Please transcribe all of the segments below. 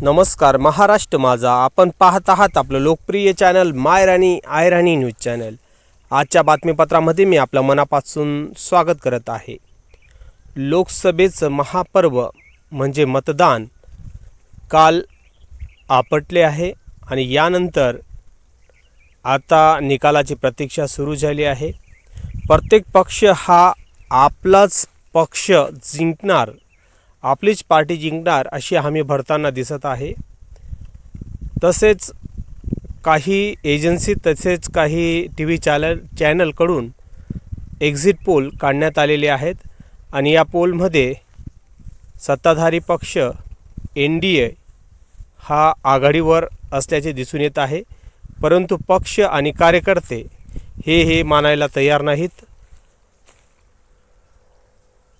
नमस्कार महाराष्ट्र माझा. आपण पाहत आहात आपलं लोकप्रिय channel Mai Rani Aai Rani news channel. आजच्या बातमीपत्रामध्ये मी आपलं मनापासून स्वागत करत आहे. लोकसभेचं महापर्व म्हणजे मतदान काल आपटले आहे आणि यानंतर आता निकालाची प्रतीक्षा सुरू झाली आहे. प्रत्येक पक्ष हा आपलाच पक्ष जिंकणार आपलीच पार्टी जिंकणार अशी हमी भरताना दिसत आहे. तसेच काही एजन्सी तसेच काही टी व्ही चॅनल चॅनलकडून एक्झिट पोल काढण्यात आलेले आहेत आणि या पोलमध्ये सत्ताधारी पक्ष एन डी ए हा आघाडीवर असल्याचे दिसून येत आहे. परंतु पक्ष आणि कार्यकर्ते हे हे मानायला तयार नाहीत.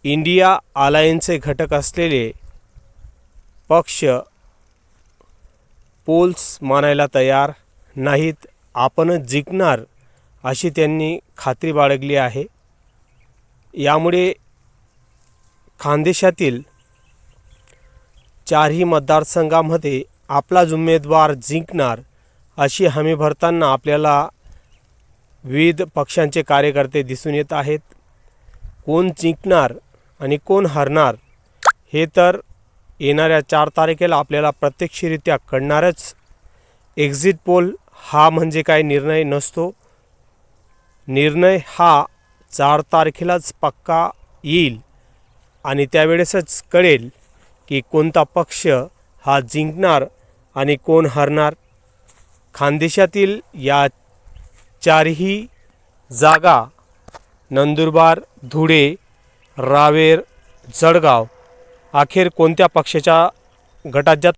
इंडिया अलायन्सचे घटक असलेले पक्ष पोल्स मानायला तयार नाहीत. आपणच जिंकणार अशी त्यांनी खात्री बाळगली आहे. यामुळे खानदेशातील चारही मतदारसंघामध्ये आपलाच उमेदवार जिंकणार अशी हमी भरताना आपल्याला विविध पक्षांचे कार्यकर्ते दिसून येत आहेत. कोण जिंकणार आणि कोण हरणार हे तर येणाऱ्या चार तारखेला आपल्याला प्रत्यक्षरित्या कळणारच. एक्झिट पोल हा म्हणजे काय निर्णय नसतो. निर्णय हा चार तारखेलाच पक्का येईल आणि त्यावेळेसच कळेल की कोणता पक्ष हा जिंकणार आणि कोण हरणार. खानदेशातील या चारही जागा नंदुरबार धुळे रावेर जळगाव. अखेर कोणत्या पक्षाच्या गटात